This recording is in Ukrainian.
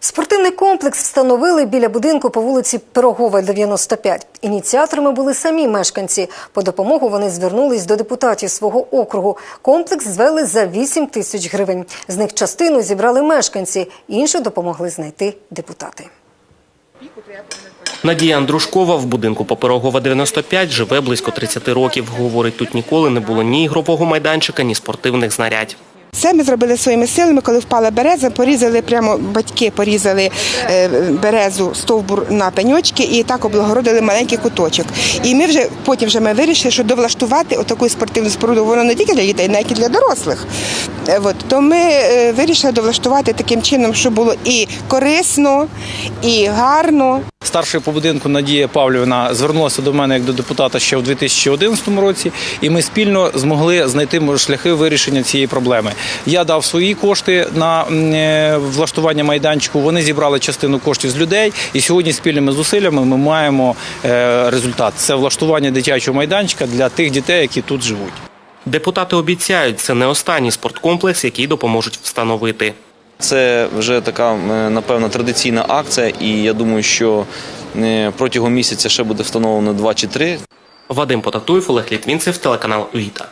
Спортивний комплекс встановили біля будинку по вулиці Пирогова, 95. Ініціаторами були самі мешканці. По допомогу вони звернулись до депутатів свого округу. Комплекс звели за 8 тисяч гривень. З них частину зібрали мешканці, іншу допомогли знайти депутати. Надія Андрушкова в будинку Паперогова 95 живе близько 30 років. Говорить, тут ніколи не було ні ігрового майданчика, ні спортивних знарядь. Це ми зробили своїми силами, коли впала береза, порізали прямо батьки порізали е, березу стовбур на пеньочки і так облагородили маленький куточок. І ми вже потім вже ми вирішили, що довлаштувати отаку спортивну споруду воно не тільки для дітей, навіть і для дорослих. Е, От то ми е, вирішили довлаштувати таким чином, щоб було і корисно, і гарно. Старший по будинку Надія Павлівна звернулася до мене як до депутата ще в 2011 році, і ми спільно змогли знайти шляхи вирішення цієї проблеми. Я дав свої кошти на е, влаштування майданчику. Вони зібрали частину коштів з людей, і сьогодні спільними зусиллями ми маємо е, результат. Це влаштування дитячого майданчика для тих дітей, які тут живуть. Депутати обіцяють, це не останній спорткомплекс, який допоможуть встановити. Це вже така е, напевно традиційна акція, і я думаю, що протягом місяця ще буде встановлено два чи три Вадим Потатуєв, Олег Літвінцев, телеканал УІТА.